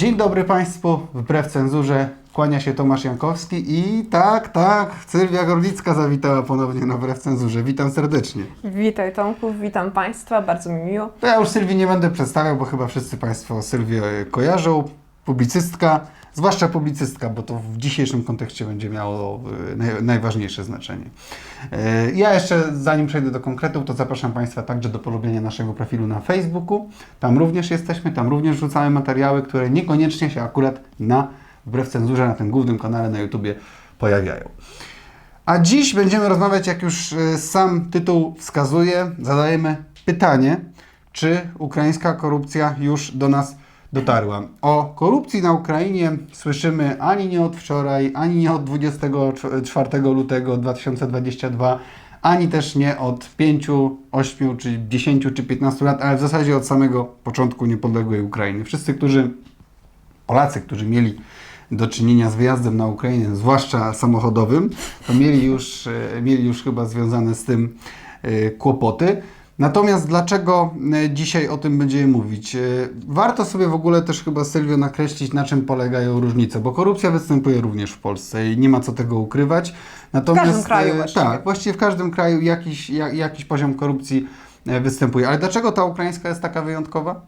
Dzień dobry Państwu, wbrew cenzurze kłania się Tomasz Jankowski i tak, tak, Sylwia Gorlicka zawitała ponownie na wbrew cenzurze. Witam serdecznie. Witaj Tomku, witam Państwa, bardzo mi miło. To ja już Sylwii nie będę przedstawiał, bo chyba wszyscy Państwo Sylwię kojarzą. Publicystka, zwłaszcza publicystka, bo to w dzisiejszym kontekście będzie miało naj, najważniejsze znaczenie. Y, Ja jeszcze, zanim przejdę do konkretów, to zapraszam Państwa także do polubienia naszego profilu na Facebooku. Tam również jesteśmy, tam również wrzucamy materiały, które niekoniecznie się akurat na, wbrew cenzurze, na tym głównym kanale na YouTubie pojawiają. A dziś będziemy rozmawiać, jak już y, sam tytuł wskazuje, zadajemy pytanie, czy ukraińska korupcja już do nas dotarła. O korupcji na Ukrainie słyszymy ani nie od wczoraj, ani nie od 24 lutego 2022, ani też nie od 5, 8 czy 10 czy 15 lat, ale w zasadzie od samego początku niepodległej Ukrainy. Wszyscy, którzy Polacy, którzy mieli do czynienia z wyjazdem na Ukrainę, zwłaszcza samochodowym, to mieli już, e, mieli już chyba związane z tym e, kłopoty. Natomiast dlaczego e, dzisiaj o tym będziemy mówić? E, Warto sobie w ogóle też chyba Sylwio nakreślić, na czym polegają różnice, bo korupcja występuje również w Polsce i nie ma co tego ukrywać. Natomiast, każdym kraju e, właściwie. Tak, właściwie w każdym kraju jakiś, jak, jakiś poziom korupcji występuje. Ale dlaczego ta ukraińska jest taka wyjątkowa?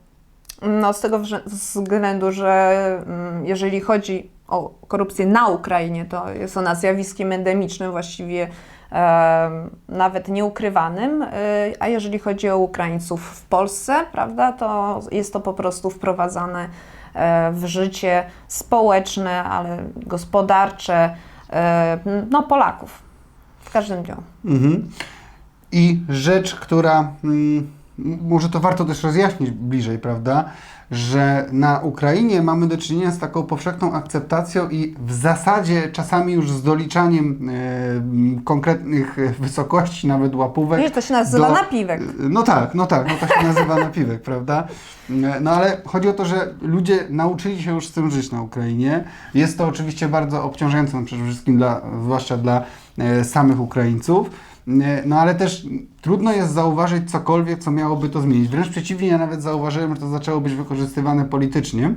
No z tego względu, że mm, jeżeli chodzi o korupcję na Ukrainie, to jest ona zjawiskiem endemicznym, właściwie nawet nieukrywanym, y, a jeżeli chodzi o Ukraińców w Polsce, prawda, to jest to po prostu wprowadzane e, w życie społeczne, ale gospodarcze, e, no Polaków w każdym dniu. Mhm. I rzecz, która mm, może to warto też rozjaśnić bliżej, prawda? Że na Ukrainie mamy do czynienia z taką powszechną akceptacją i w zasadzie czasami już z doliczaniem e, konkretnych wysokości, nawet łapówek. Wiesz, to się nazywa do- napiwek. No tak, no tak, no to się nazywa napiwek, prawda? E, No ale chodzi o to, że ludzie nauczyli się już z tym żyć na Ukrainie. Jest to oczywiście bardzo obciążające, no przede wszystkim dla, zwłaszcza dla e, samych Ukraińców. E, No ale też trudno jest zauważyć cokolwiek, co miałoby to zmienić. Wręcz przeciwnie, ja nawet zauważyłem, że to zaczęło być wykorzystywane politycznie.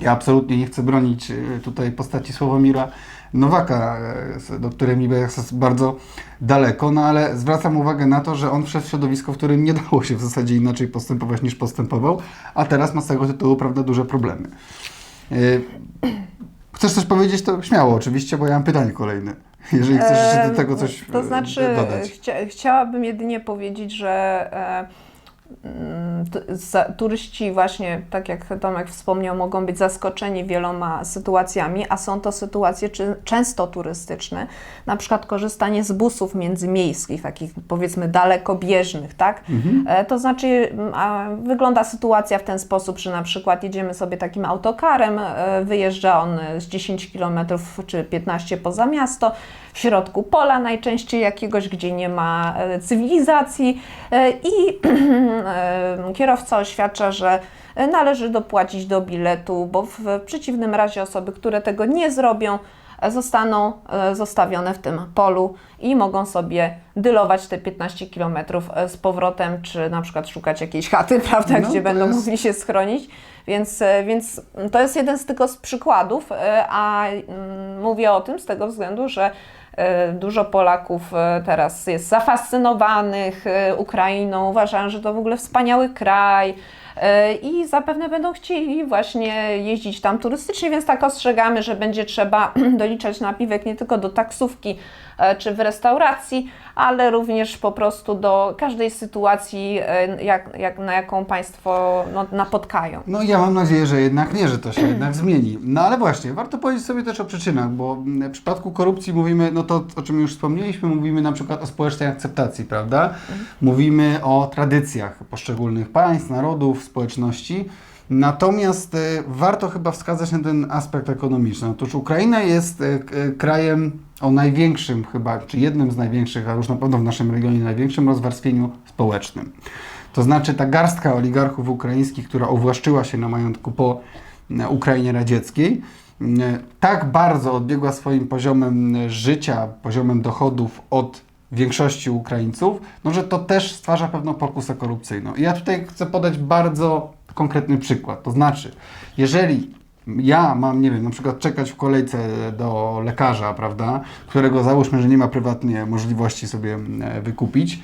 Ja absolutnie nie chcę bronić e, tutaj postaci Sławomira Nowaka, e, do którym niby jest bardzo daleko, no ale zwracam uwagę na to, że on w środowisko, w którym nie dało się w zasadzie inaczej postępować niż postępował, a teraz ma z tego tytułu, prawda, duże problemy. Chcesz coś powiedzieć, to śmiało oczywiście, bo ja mam pytanie kolejne. Jeżeli chcesz jeszcze do tego coś To e, znaczy, dodać. chcia, chciałabym jedynie powiedzieć, że e, turyści właśnie, tak jak Tomek wspomniał, mogą być zaskoczeni wieloma sytuacjami, a są to sytuacje często turystyczne, na przykład korzystanie z busów międzymiejskich, takich powiedzmy dalekobieżnych, tak? Mhm. E, To znaczy, m, a, wygląda sytuacja w ten sposób, że na przykład jedziemy sobie takim autokarem, e, wyjeżdża on z 10 km czy 15 poza miasto, w środku pola najczęściej jakiegoś, gdzie nie ma e, cywilizacji i kierowca oświadcza, że e, należy dopłacić do biletu, bo w przeciwnym razie osoby, które tego nie zrobią, e, zostaną e, zostawione w tym polu i mogą sobie dylować te 15 km z powrotem, czy na przykład szukać jakiejś chaty, prawda, No, gdzie będą jest- mogli się schronić. Więc, e, więc to jest jeden z tylko z przykładów, e, a mm, mówię o tym z tego względu, że e, dużo Polaków e, teraz jest zafascynowanych e, Ukrainą, uważają, że to w ogóle wspaniały kraj. e, i zapewne będą chcieli właśnie jeździć tam turystycznie, więc tak ostrzegamy, że będzie trzeba doliczać napiwek nie tylko do taksówki e, czy w restauracji, ale również po prostu do każdej sytuacji, e, jak, jak, na jaką Państwo no, napotkają. No ja mam nadzieję, że jednak nie, że to się jednak zmieni. No ale właśnie, warto powiedzieć sobie też o przyczynach, bo mm, w przypadku korupcji mówimy, no to o czym już wspomnieliśmy, mówimy na przykład o społecznej akceptacji, prawda? Mówimy o tradycjach poszczególnych państw, narodów, społeczności. Natomiast e, warto chyba wskazać na ten aspekt ekonomiczny. Otóż Ukraina jest k- e, krajem o największym chyba, czy jednym z największych, a już na pewno w naszym regionie największym rozwarstwieniu społecznym. To znaczy ta garstka oligarchów ukraińskich, która uwłaszczyła się na majątku po Ukrainie radzieckiej, tak bardzo odbiegła swoim poziomem życia, poziomem dochodów od większości Ukraińców, no że to też stwarza pewną pokusę korupcyjną. I ja tutaj chcę podać bardzo konkretny przykład. To znaczy, jeżeli ja mam, nie wiem, na przykład czekać w kolejce do lekarza, prawda, którego załóżmy, że nie ma prywatnie możliwości sobie e, wykupić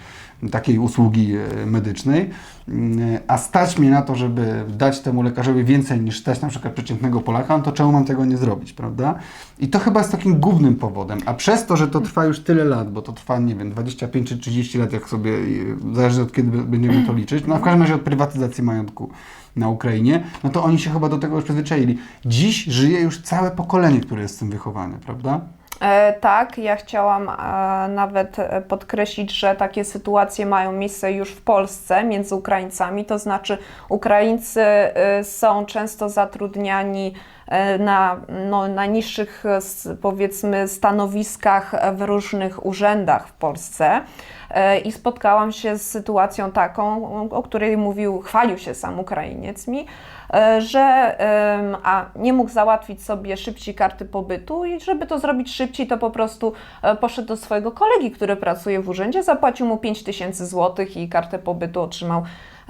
takiej usługi e, medycznej, mm, a stać mnie na to, żeby dać temu lekarzowi więcej niż stać na przykład przeciętnego Polaka, no to czemu mam tego nie zrobić, prawda? I to chyba jest takim głównym powodem. A przez to, że to trwa już tyle lat, bo to trwa, nie wiem, 25 czy 30 lat, jak sobie, e, zależy od kiedy będziemy to liczyć, no w każdym razie od prywatyzacji majątku na Ukrainie, no to oni się chyba do tego już przyzwyczaili. Dziś żyje już całe pokolenie, które jest z tym wychowane, prawda? E, tak, ja chciałam e, nawet e, podkreślić, że takie sytuacje mają miejsce już w Polsce między Ukraińcami, to znaczy Ukraińcy są często zatrudniani na, no, na niższych powiedzmy stanowiskach w różnych urzędach w Polsce. I spotkałam się z sytuacją taką, o której mówił, chwalił się sam Ukrainiec mi, że em, a nie mógł załatwić sobie szybciej karty pobytu i żeby to zrobić szybciej, to po prostu e, poszedł do swojego kolegi, który pracuje w urzędzie, zapłacił mu 5 tysięcy złotych i kartę pobytu otrzymał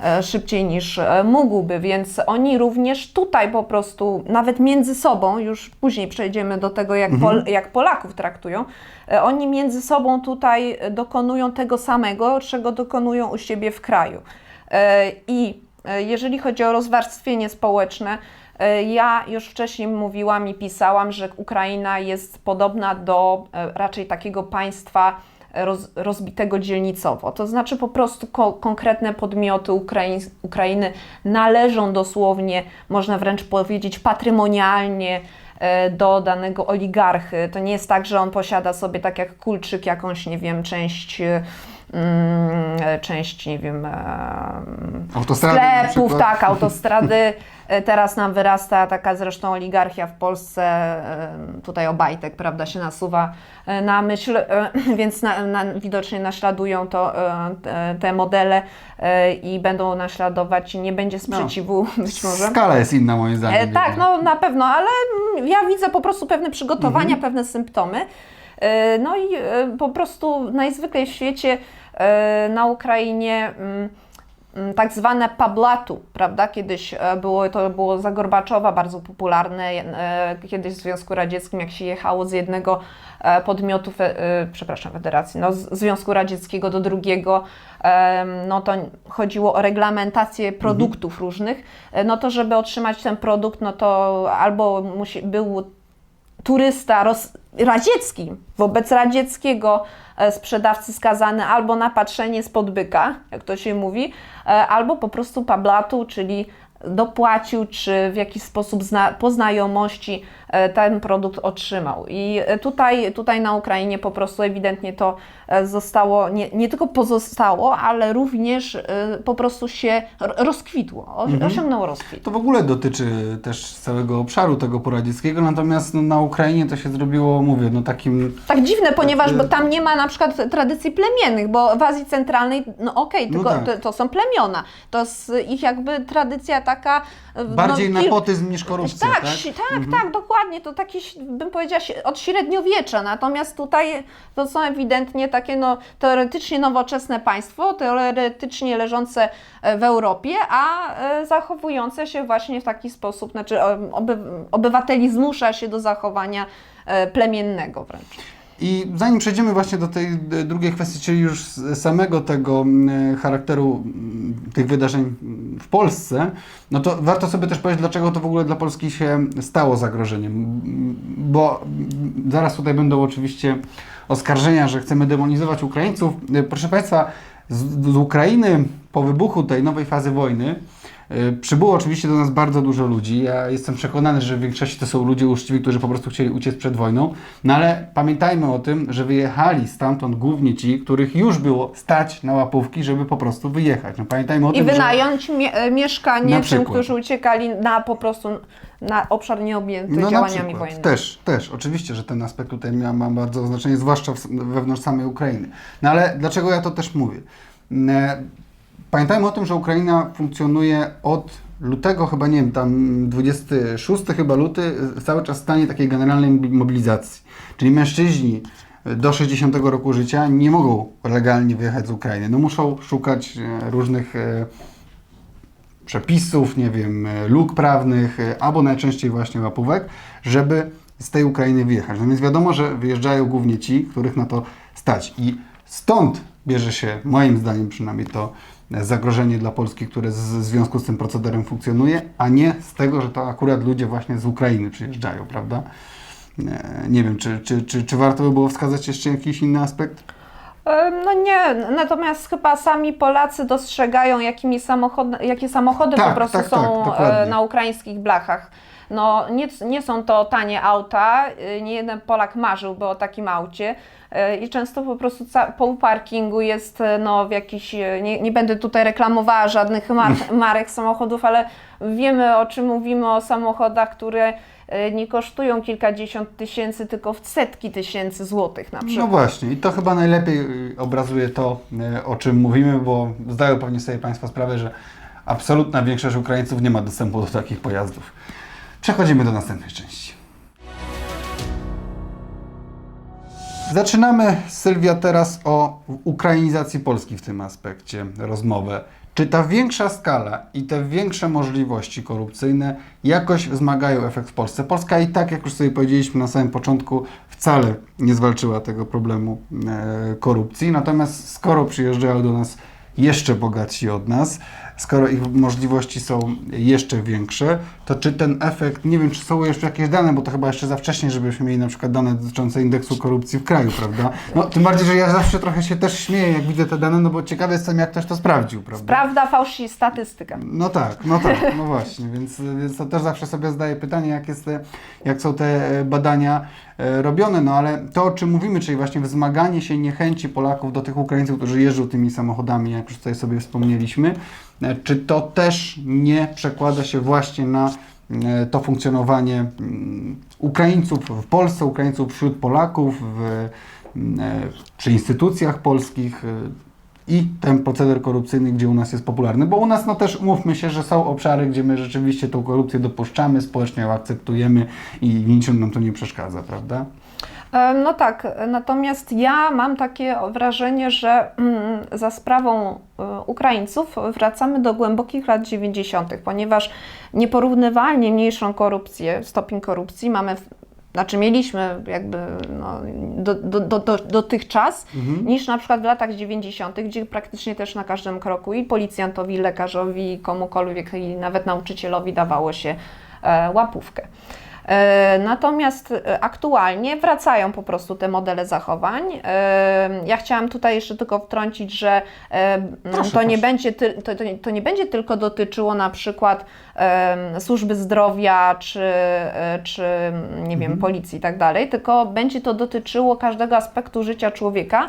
e, szybciej niż e, mógłby, więc oni również tutaj po prostu, nawet między sobą, już później przejdziemy do tego, jak, Pol, jak Polaków traktują, e, oni między sobą tutaj e, dokonują tego samego, czego dokonują u siebie w kraju. E, I e, jeżeli chodzi o rozwarstwienie społeczne, e, ja już wcześniej mówiłam i pisałam, że Ukraina jest podobna do e, raczej takiego państwa roz, rozbitego dzielnicowo. To znaczy po prostu ko- konkretne podmioty Ukrainy należą dosłownie, można wręcz powiedzieć, patrymonialnie e, do danego oligarchy. To nie jest tak, że on posiada sobie tak jak Kulczyk jakąś, nie wiem, część, e, część, nie wiem, Autostrady sklepów, tak, autostrady. E, Teraz nam wyrasta taka zresztą oligarchia w Polsce, tutaj Obajtek, prawda, się nasuwa e, na myśl, e, więc na, na, widocznie naśladują to, te, modele i będą naśladować i nie będzie sprzeciwu być może. Skala jest inna moim zdaniem. Tak, no na pewno, ale mm, ja widzę po prostu pewne przygotowania, pewne symptomy. No i po prostu najzwyklej w świecie na Ukrainie mm, mm, tak zwane pablatu, prawda? Kiedyś e, było to było za Gorbaczowa bardzo popularne, e, kiedyś w Związku Radzieckim, jak się jechało z jednego e, podmiotu, fe, e, przepraszam, federacji, no, z Związku Radzieckiego do drugiego, no to chodziło o reglamentację produktów różnych, e, no to żeby otrzymać ten produkt, no to albo musi, był turysta roz, radziecki wobec radzieckiego e, sprzedawcy skazany albo na patrzenie spod byka, jak to się mówi, e, albo po prostu pablatu, czyli dopłacił, czy w jakiś sposób zna, po znajomości ten produkt otrzymał. I e, tutaj, tutaj na Ukrainie po prostu ewidentnie to e, zostało, nie, nie tylko pozostało, ale również e, po prostu się rozkwitło, o- osiągnęło rozkwit. To w ogóle dotyczy też całego obszaru tego poradzieckiego, natomiast no, na Ukrainie to się zrobiło, mówię, no takim... Tak dziwne, ponieważ bo tam nie ma na przykład tradycji plemiennych, bo w Azji Centralnej, no okej, No tylko tak. to, to są plemiona. To jest ich jakby tradycja taka... y, Bardziej no, nepotyzm niż korupcja, tak, tak? tak, tak, dokładnie. To taki, bym powiedziała, od średniowiecza. Natomiast tutaj to są ewidentnie takie no, teoretycznie nowoczesne państwo, teoretycznie leżące e, w Europie, a e, zachowujące się właśnie w taki sposób, znaczy e, oby, obywateli zmusza się do zachowania plemiennego wręcz. I zanim przejdziemy właśnie do tej e, drugiej kwestii, czyli już samego tego charakteru tych wydarzeń w Polsce, no to warto sobie też powiedzieć, dlaczego to w ogóle dla Polski się stało zagrożeniem. Bo zaraz tutaj będą oczywiście oskarżenia, że chcemy demonizować Ukraińców. E, Proszę Państwa, z, z Ukrainy po wybuchu tej nowej fazy wojny Przybyło oczywiście do nas bardzo dużo ludzi. Ja jestem przekonany, że w większości to są ludzie uczciwi, którzy po prostu chcieli uciec przed wojną. No ale pamiętajmy o tym, że wyjechali stamtąd głównie ci, których już było stać na łapówki, żeby po prostu wyjechać. No pamiętajmy o I tym, że... wynająć mie- e, mieszkanie tym, którzy uciekali na po prostu na obszar nieobjęty No działaniami wojennymi. Też, też. Oczywiście, że ten aspekt tutaj ma, ma bardzo znaczenie, zwłaszcza w, wewnątrz samej Ukrainy. No ale dlaczego ja to też mówię? Pamiętajmy o tym, że Ukraina funkcjonuje od lutego, chyba nie wiem, tam 26 chyba luty, cały czas w stanie takiej generalnej mobilizacji. Czyli mężczyźni do 60 roku życia nie mogą legalnie wyjechać z Ukrainy. No muszą szukać e, różnych e, przepisów, nie wiem, e, luk prawnych, albo najczęściej właśnie łapówek, żeby z tej Ukrainy wyjechać. No więc wiadomo, że wyjeżdżają głównie ci, których na to stać. I stąd bierze się, moim zdaniem przynajmniej, to zagrożenie dla Polski, które w związku z tym procederem funkcjonuje, a nie z tego, że to akurat ludzie właśnie z Ukrainy przyjeżdżają, prawda? E, Nie wiem, czy, czy, czy, czy warto by było wskazać jeszcze jakiś inny aspekt? No nie, natomiast chyba sami Polacy dostrzegają, jakimi samochody, jakie samochody Tak, po prostu tak, tak, są e, na ukraińskich blachach. No nie, nie są to tanie auta, e, nie jeden Polak marzyłby o takim aucie e, i często po prostu pół parkingu jest e, no, w jakiś, nie, nie będę tutaj reklamowała żadnych mar marek samochodów, ale wiemy o czym mówimy, o samochodach, które nie kosztują kilkadziesiąt tysięcy, tylko w setki tysięcy złotych na No przykład. właśnie, i to chyba najlepiej y, obrazuje to, y, o czym mówimy, bo zdają pewnie sobie Państwo sprawę, że absolutna większość Ukraińców nie ma dostępu do takich pojazdów. Przechodzimy do następnej części. Zaczynamy, Sylwia, teraz o ukrainizacji Polski w tym aspekcie rozmowę. Czy ta większa skala i te większe możliwości korupcyjne jakoś wzmagają efekt w Polsce? Polska i tak, jak już sobie powiedzieliśmy na samym początku, wcale nie zwalczyła tego problemu e, korupcji. Natomiast skoro przyjeżdżają do nas jeszcze bogatsi od nas, skoro ich możliwości są jeszcze większe, to czy ten efekt, nie wiem, czy są jeszcze jakieś dane, bo to chyba jeszcze za wcześnie, żebyśmy mieli na przykład dane dotyczące indeksu korupcji w kraju, prawda? No, tym bardziej, że ja zawsze trochę się też śmieję, jak widzę te dane, no bo ciekawy jestem, jak ktoś to sprawdził, prawda? Prawda, fałsz i statystyka. No tak, no tak, no właśnie, więc, więc to też zawsze sobie zadaję pytanie, jak, jest jak są te e, badania robione, no ale to, o czym mówimy, czyli właśnie wzmaganie się niechęci Polaków do tych Ukraińców, którzy jeżdżą tymi samochodami, jak już tutaj sobie wspomnieliśmy, e, czy to też nie przekłada się właśnie na e, to funkcjonowanie mm, Ukraińców w Polsce, Ukraińców wśród Polaków, w, mm, e, przy instytucjach polskich, e, i ten proceder korupcyjny, gdzie u nas jest popularny, bo u nas no też umówmy się, że są obszary, gdzie my rzeczywiście tą korupcję dopuszczamy, społecznie ją akceptujemy i niczym nam to nie przeszkadza, prawda? E, No tak, natomiast ja mam takie wrażenie, że mm, za sprawą e, Ukraińców wracamy do głębokich lat 90., ponieważ nieporównywalnie mniejszą korupcję, stopień korupcji mamy, znaczy mieliśmy jakby no, do, do, do, do, dotychczas, niż na przykład w latach 90., gdzie praktycznie też na każdym kroku i policjantowi, lekarzowi, komukolwiek i nawet nauczycielowi dawało się e, łapówkę. E, Natomiast e, aktualnie wracają po prostu te modele zachowań. E, Ja chciałam tutaj jeszcze tylko wtrącić, że Proszę, to, nie proszę. będzie to, to, nie- to nie będzie tylko dotyczyło na przykład służby zdrowia czy, czy nie wiem, policji i tak dalej, tylko będzie to dotyczyło każdego aspektu życia człowieka,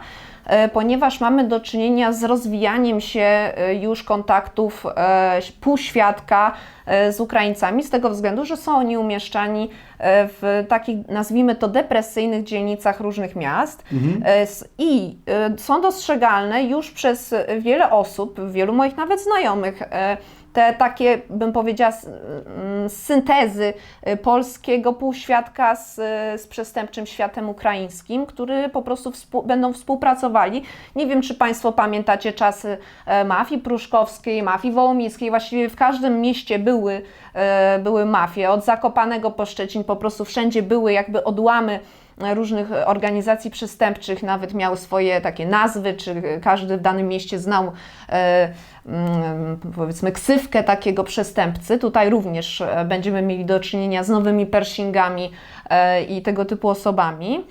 ponieważ mamy do czynienia z rozwijaniem się e, już kontaktów e, półświadka e, z Ukraińcami, z tego względu, że są oni umieszczani e, w takich, nazwijmy to, depresyjnych dzielnicach różnych miast. E, s- i e, są dostrzegalne już przez wiele osób, wielu moich nawet znajomych, e, te takie, bym powiedziała, mm, syntezy e, polskiego półświadka z, e, z przestępczym światem ukraińskim, który po prostu współ, będą współpracowali. Nie wiem, czy Państwo pamiętacie czasy e, mafii pruszkowskiej, mafii wołomińskiej. Właściwie w każdym mieście były, e, były mafie. Od Zakopanego po Szczecin po prostu wszędzie były jakby odłamy różnych organizacji przestępczych, nawet miały swoje takie nazwy, czy każdy w danym mieście znał e, mm, powiedzmy ksywkę takiego przestępcy. Tutaj również e, będziemy mieli do czynienia z nowymi pershingami e, i tego typu osobami.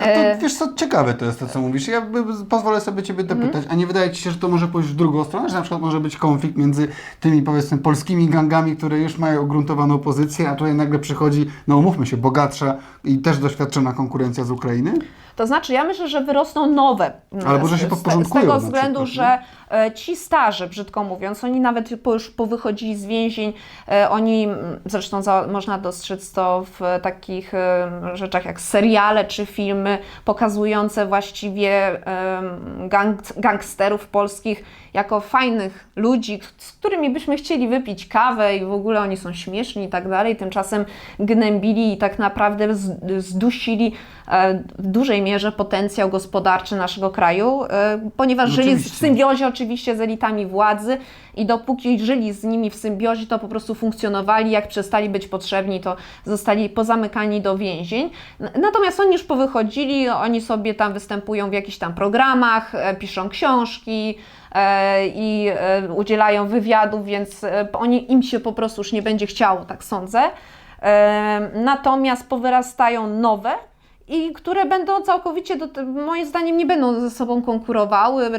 A to E, wiesz co, ciekawe to jest to, co mówisz. Ja by- pozwolę sobie Ciebie dopytać, a nie wydaje Ci się, że to może pójść w drugą stronę, że na przykład może być konflikt między tymi powiedzmy polskimi gangami, które już mają ugruntowaną pozycję, a tutaj nagle przychodzi, no umówmy się, bogatsza i też doświadczona konkurencja z Ukrainy? To znaczy, ja myślę, że wyrosną nowe. mm, Albo, że się z- tego względu, że e, ci starzy, brzydko mówiąc, oni nawet już powychodzili z więzień, e, oni, mm, zresztą za, można dostrzec to w takich e, rzeczach jak seriale czy filmy pokazujące właściwie gang, gangsterów polskich jako fajnych ludzi, z którymi byśmy chcieli wypić kawę i w ogóle oni są śmieszni i tak dalej. Tymczasem gnębili i tak naprawdę zdusili w dużej mierze potencjał gospodarczy naszego kraju, e, ponieważ No żyli w symbiozie oczywiście z elitami władzy i dopóki żyli z nimi w symbiozie, to po prostu funkcjonowali. Jak przestali być potrzebni, to zostali pozamykani do więzień. Natomiast oni już powychodzili, oni sobie tam występują w jakichś tam programach, e, piszą książki e, i e, udzielają wywiadów, więc oni, im się po prostu już nie będzie chciało, tak sądzę. Natomiast powyrastają nowe, i które będą całkowicie, do, moim zdaniem, nie będą ze sobą konkurowały.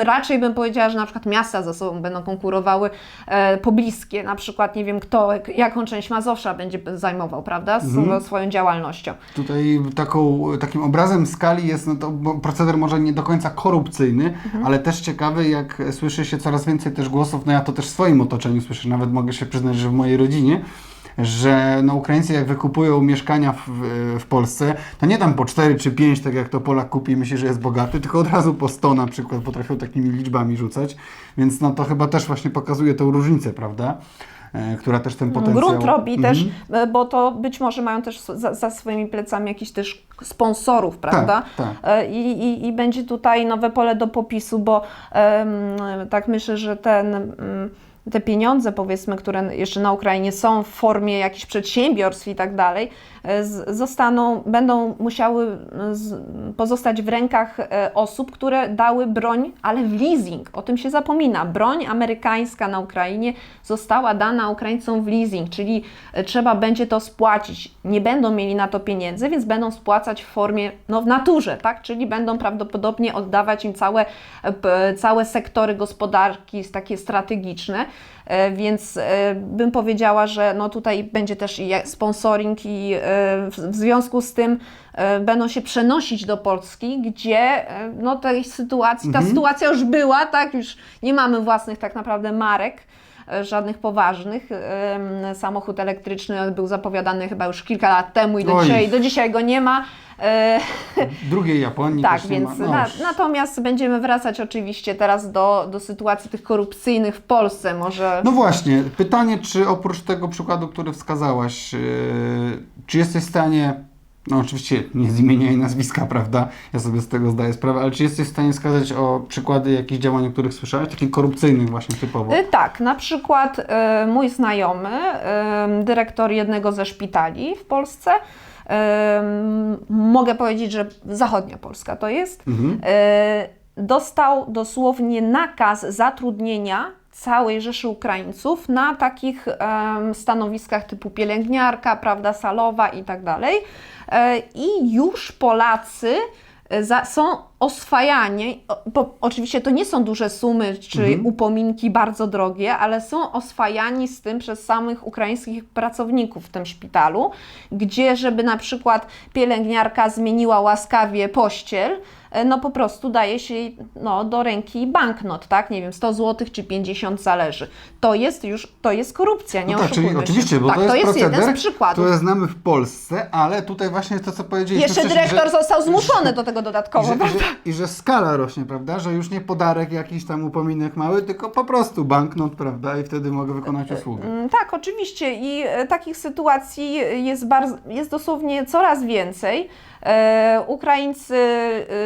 Raczej bym powiedziała, że na przykład miasta ze sobą będą konkurowały e, pobliskie, na przykład nie wiem kto, jaką część Mazowsza będzie zajmował, prawda, z, Mhm. swoją działalnością. Tutaj taką, takim obrazem skali jest no to proceder może nie do końca korupcyjny, Mhm. ale też ciekawy, jak słyszy się coraz więcej też głosów, no ja to też w swoim otoczeniu słyszę, nawet mogę się przyznać, że w mojej rodzinie, że no Ukraińcy jak wykupują mieszkania w, w Polsce, to nie tam po 4 czy 5, tak jak to Polak kupi i myśli, że jest bogaty, tylko od razu po 100 na przykład potrafią takimi liczbami rzucać, więc no to chyba też właśnie pokazuje tą różnicę, prawda? E, która też ten potencjał... Grunt robi Mhm. też, e, bo to być może mają też za, za swoimi plecami jakichś też sponsorów, prawda? tak. E, I, i, I będzie tutaj nowe pole do popisu, bo em, tak myślę, że ten, mm, te pieniądze, powiedzmy, które jeszcze na Ukrainie są w formie jakichś przedsiębiorstw i tak dalej, e, zostaną, będą musiały pozostać w rękach e, osób, które dały broń, ale w leasing. O tym się zapomina. Broń amerykańska na Ukrainie została dana Ukraińcom w leasing, czyli e, trzeba będzie to spłacić. Nie będą mieli na to pieniędzy, więc będą spłacać w formie, no w naturze, tak? Czyli będą prawdopodobnie oddawać im całe, całe sektory gospodarki takie strategiczne. E, Więc e, bym powiedziała, że no tutaj będzie też i sponsoring i e, w związku z tym będą się przenosić do Polski, gdzie no tej sytuacji, ta sytuacja już była, tak, już nie mamy własnych tak naprawdę marek żadnych poważnych. Samochód elektryczny był zapowiadany chyba już kilka lat temu i do, dzisiaj, do dzisiaj go nie ma. E, Drugiej Japonii tak, też nie więc ma. No, na, natomiast będziemy wracać oczywiście teraz do, do sytuacji tych korupcyjnych w Polsce. Może No właśnie, pytanie, czy oprócz tego przykładu, który wskazałaś, yy, czy jesteś w stanie, no oczywiście nie z imienia i nazwiska, prawda, ja sobie z tego zdaję sprawę, ale czy jesteś w stanie wskazać o przykłady jakichś działań, o których słyszałeś, takich korupcyjnych właśnie typowo? Y, Tak, na przykład mój znajomy, dyrektor jednego ze szpitali w Polsce, mogę powiedzieć, że zachodnia Polska to jest, Mhm. y, dostał dosłownie nakaz zatrudnienia całej rzeszy Ukraińców na takich stanowiskach typu pielęgniarka, prawda, salowa i tak dalej. E, I już Polacy e, za, są oswajani, o, bo oczywiście to nie są duże sumy czy Mhm. upominki bardzo drogie, ale są oswajani z tym przez samych ukraińskich pracowników w tym szpitalu, gdzie żeby na przykład pielęgniarka zmieniła łaskawie pościel, e, no po prostu daje się no, do ręki banknot, tak? Nie wiem, 100 zł czy 50 zależy. To jest już, to jest korupcja, nie No tak, czyli oczywiście, bo tak, to jest, jeden proceder, z przykładów. które znamy w Polsce, ale tutaj właśnie to, co powiedzieliśmy Jeszcze dyrektor że, został zmuszony do tego dodatkowo. że, że, I że skala rośnie, prawda, że już nie podarek jakiś tam upominek mały, tylko po prostu banknot, prawda, i wtedy mogę wykonać usługę. Mm, Tak, oczywiście i e, takich sytuacji jest, bardzo, jest dosłownie coraz więcej. E, Ukraińcy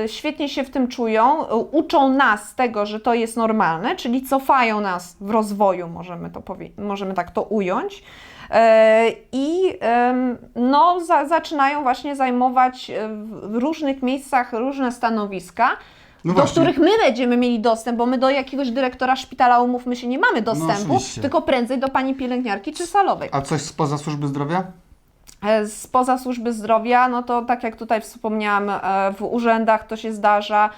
e, świetnie się w tym czują, uczą nas tego, że to jest normalne, czyli cofają nas w rozwoju, możemy, to powie- możemy tak to ująć. E, I no, za, zaczynają właśnie zajmować e, w różnych miejscach różne stanowiska, No do właśnie. których my będziemy mieli dostęp, bo my do jakiegoś dyrektora szpitala, umówmy się, nie mamy dostępu, oczywiście. tylko prędzej do pani pielęgniarki czy salowej. A coś spoza służby zdrowia? E, Spoza służby zdrowia, no to tak jak tutaj wspomniałam, w urzędach to się zdarza,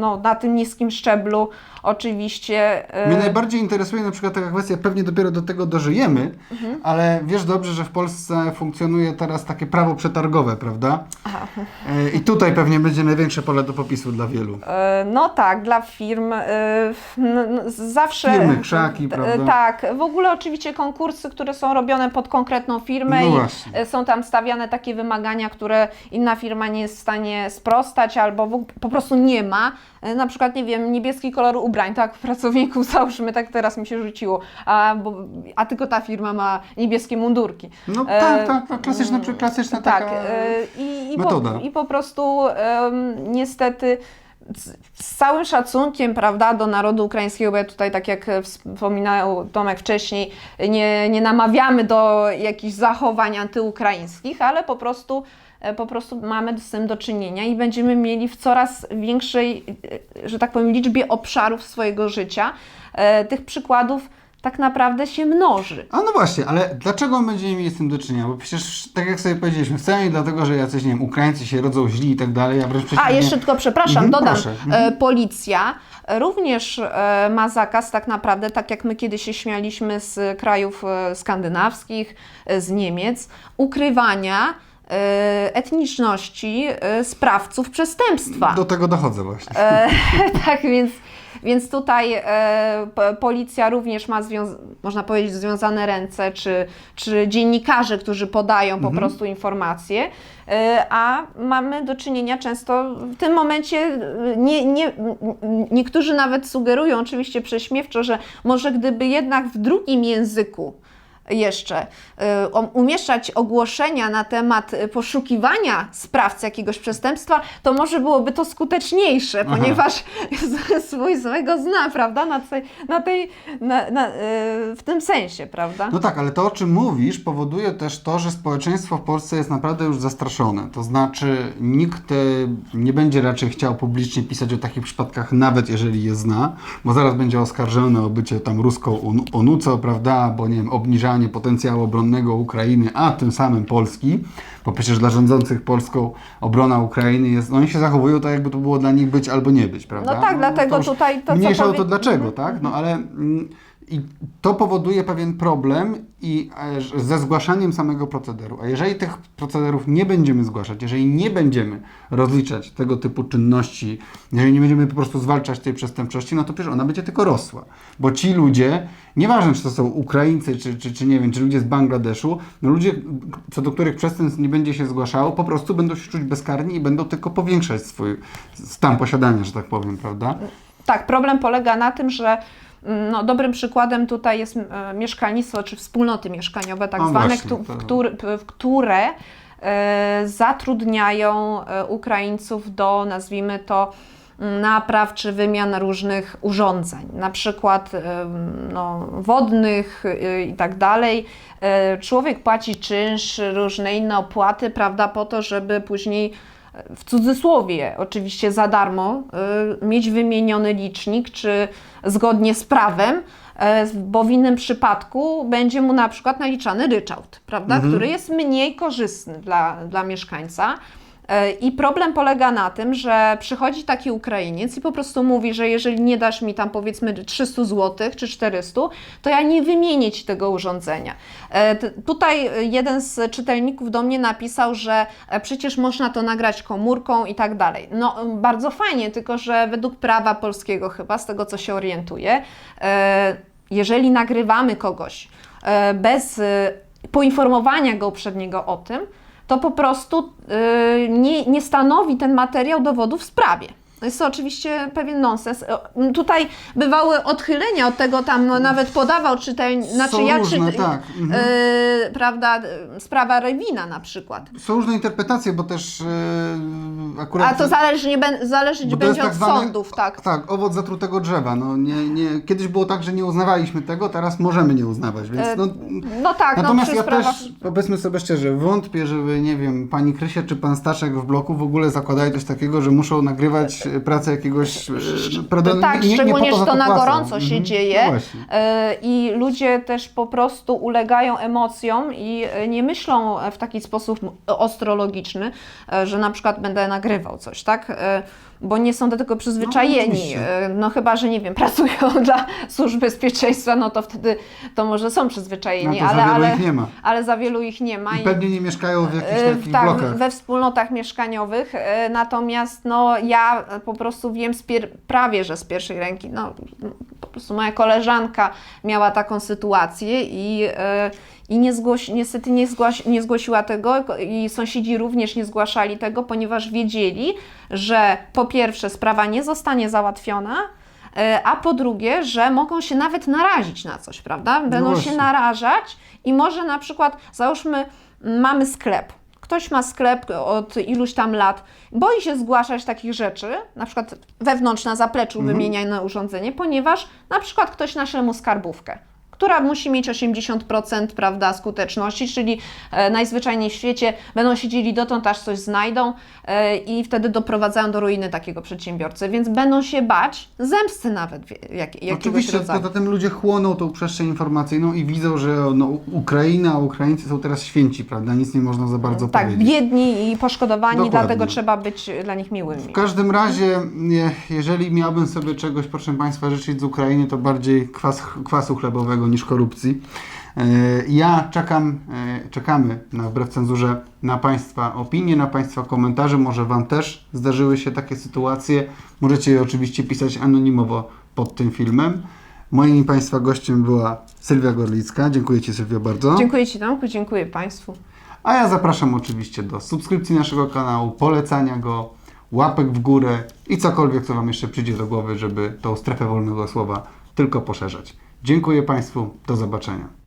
no, na tym niskim szczeblu oczywiście. e, Mnie najbardziej interesuje na przykład taka kwestia, pewnie dopiero do tego dożyjemy, Mhm. ale wiesz dobrze, że w Polsce funkcjonuje teraz takie prawo przetargowe, prawda? E, I tutaj pewnie będzie największe pole do popisu dla wielu. E, No tak, dla firm zawsze. Firmy, krzaki, prawda? Tak, w ogóle oczywiście konkursy, które są robione pod konkretną firmę No i właśnie. są tam stawiane takie wymagania, które inna firma nie jest w stanie sprostać, albo po prostu nie ma, na przykład, nie wiem, niebieski kolor ubrań, tak, pracowników, załóżmy, tak teraz mi się rzuciło, a, bo, a tylko ta firma ma niebieskie mundurki. No E, tak, tak, tak, klasyczna, klasyczna tak, taka e, i, i, metoda. po, i po prostu niestety z, całym szacunkiem, prawda, do narodu ukraińskiego, bo ja tutaj, tak jak wspominał Tomek wcześniej, nie, nie namawiamy do jakichś zachowań antyukraińskich, ale po prostu e, po prostu mamy z tym do czynienia i będziemy mieli w coraz większej, e, że tak powiem, liczbie obszarów swojego życia e, tych przykładów tak naprawdę się mnoży. A no właśnie, ale dlaczego będziemy mieli z tym do czynienia? Bo przecież, tak jak sobie powiedzieliśmy, wcale nie dlatego, że jacyś, nie wiem, Ukraińcy się rodzą źli i tak dalej, a wręcz A, jeszcze tylko przepraszam, Mhm, dodam. Mhm. E, Policja również e, ma zakaz tak naprawdę, tak jak my kiedyś się śmialiśmy z krajów e, skandynawskich, e, z Niemiec, ukrywania e, etniczności e, sprawców przestępstwa. Do tego dochodzę właśnie. E, tak więc, więc tutaj e, policja również ma, można powiedzieć, związane ręce, czy, czy dziennikarze, którzy podają po prostu informacje, e, a mamy do czynienia często w tym momencie, e, nie, nie, niektórzy nawet sugerują, oczywiście prześmiewczo, że może gdyby jednak w drugim języku jeszcze y, umieszczać ogłoszenia na temat y, poszukiwania sprawcy jakiegoś przestępstwa, to może byłoby to skuteczniejsze, Aha. ponieważ swój złego zna, prawda, na tej, na tej na, na, y, w tym sensie, prawda? No tak, ale to o czym mówisz powoduje też to, że społeczeństwo w Polsce jest naprawdę już zastraszone. To znaczy nikt nie będzie raczej chciał publicznie pisać o takich przypadkach, nawet jeżeli je zna, bo zaraz będzie oskarżony o bycie tam ruską onu- onucą, prawda, bo nie wiem, obniżanie potencjału obronnego Ukrainy, a tym samym Polski, bo przecież dla rządzących Polską obrona Ukrainy jest, oni się zachowują tak, jakby to było dla nich być albo nie być, prawda? No tak, dlatego już tutaj to, co Mniejsza o powie- to dlaczego, Mhm. tak? No ale mm, i to powoduje pewien problem i e, ze zgłaszaniem samego procederu. A jeżeli tych procederów nie będziemy zgłaszać, jeżeli nie będziemy rozliczać tego typu czynności, jeżeli nie będziemy po prostu zwalczać tej przestępczości, no to przecież ona będzie tylko rosła. Bo ci ludzie, nieważne czy to są Ukraińcy, czy, czy, czy nie wiem, czy ludzie z Bangladeszu, no ludzie, co do których przestępstw nie będzie się zgłaszało, po prostu będą się czuć bezkarni i będą tylko powiększać swój stan posiadania, że tak powiem, prawda? Tak, problem polega na tym, że no, dobrym przykładem tutaj jest e, mieszkalnictwo czy wspólnoty mieszkaniowe, tak No zwane, właśnie, w, który, w które e, zatrudniają e, Ukraińców do, nazwijmy to, mm, napraw czy wymian różnych urządzeń, na przykład no, wodnych i tak dalej. Człowiek płaci czynsz, różne inne opłaty, prawda, po to, żeby później w cudzysłowie, oczywiście za darmo, y, mieć wymieniony licznik, czy zgodnie z prawem, e, bo w innym przypadku będzie mu na przykład naliczany ryczałt, prawda, który jest mniej korzystny dla, dla mieszkańca. E, I problem polega na tym, że przychodzi taki Ukrainiec i po prostu mówi, że jeżeli nie dasz mi tam powiedzmy 300 zł czy 400, to ja nie wymienię ci tego urządzenia. E, Tutaj jeden z czytelników do mnie napisał, że e, przecież można to nagrać komórką i tak dalej. No bardzo fajnie, tylko że według prawa polskiego chyba, z tego co się orientuję, jeżeli nagrywamy kogoś bez poinformowania go uprzedniego o tym, to po prostu y, nie, nie stanowi ten materiał dowodu w sprawie. To jest to oczywiście pewien nonsens. Y, Tutaj bywały odchylenia od tego, tam no, nawet podawał czytelnik, znaczy ja czy, tak, mhm. y, prawda, y, sprawa Rewina na przykład. Są różne interpretacje, bo też yy, akurat... A to zależy, nie zależeć będzie od tak zwany- sądów, tak. Tak, owoc zatrutego drzewa. No, nie, nie, kiedyś było tak, że nie uznawaliśmy tego, teraz możemy nie uznawać, więc E, no, No tak, no Natomiast przy ja sprawach... też, powiedzmy sobie szczerze, wątpię, żeby, nie wiem, pani Krysia czy pan Staszek w bloku w ogóle zakładają coś takiego, że muszą nagrywać e, pracę jakiegoś... e, no, prawda, tak, nie- nie- nie szczególnie, że to na gorąco się Mhm. dzieje No i ludzie też po prostu ulegają emocjom i nie myślą w taki sposób ostrologiczny, e, że na przykład będę nagrywał coś, tak? E, Bo nie są do tego przyzwyczajeni. oczywiście. E, No chyba, że nie wiem, pracują dla służb bezpieczeństwa, no to wtedy to może są przyzwyczajeni, No to za ale, wielu ale, ich nie ma. ale za wielu ich nie ma. I pewnie nie mieszkają w jakichś E, takich tak, blokach. we wspólnotach mieszkaniowych. Natomiast no, ja po prostu wiem pier- prawie, że z pierwszej ręki, no, prostu moja koleżanka miała taką sytuację i, e, i nie zgłosi, niestety nie, zgłaś, nie zgłosiła tego i sąsiedzi również nie zgłaszali tego, ponieważ wiedzieli, że po pierwsze sprawa nie zostanie załatwiona, e, a po drugie, że mogą się nawet narazić na coś, prawda? Będą się właśnie. narażać i może na przykład, załóżmy, mamy sklep. Ktoś ma sklep od iluś tam lat, boi się zgłaszać takich rzeczy, na przykład wewnątrz na zapleczu Mhm. wymieniane urządzenie, ponieważ na przykład ktoś nasze mu skarbówkę, która musi mieć 80% prawda, skuteczności, czyli e, najzwyczajniej w świecie będą siedzieli dotąd, aż coś znajdą e, i wtedy doprowadzają do ruiny takiego przedsiębiorcy, więc będą się bać zemsty nawet jak, jakiegoś Oczywiście, rodzaju. poza tym ludzie chłoną tą przestrzeń informacyjną i widzą, że no, Ukraina, Ukraińcy są teraz święci, prawda? Nic nie można za bardzo Tak, powiedzieć. biedni i poszkodowani, Dokładnie. dlatego trzeba być dla nich miłymi. W każdym razie, nie, jeżeli miałbym sobie czegoś, proszę Państwa, życzyć z Ukrainy, to bardziej kwas, kwasu chlebowego niż korupcji. E, Ja czekam, e, czekamy na wbrew cenzurze na Państwa opinie, na Państwa komentarze. Może Wam też zdarzyły się takie sytuacje. Możecie je oczywiście pisać anonimowo pod tym filmem. Moim i Państwa gościem była Sylwia Gorlicka. Dziękuję Ci Sylwio bardzo. Dziękuję Ci Tomku, dziękuję Państwu. A ja zapraszam oczywiście do subskrypcji naszego kanału, polecania go, łapek w górę i cokolwiek, co Wam jeszcze przyjdzie do głowy, żeby tą strefę wolnego słowa tylko poszerzać. Dziękuję Państwu, do zobaczenia.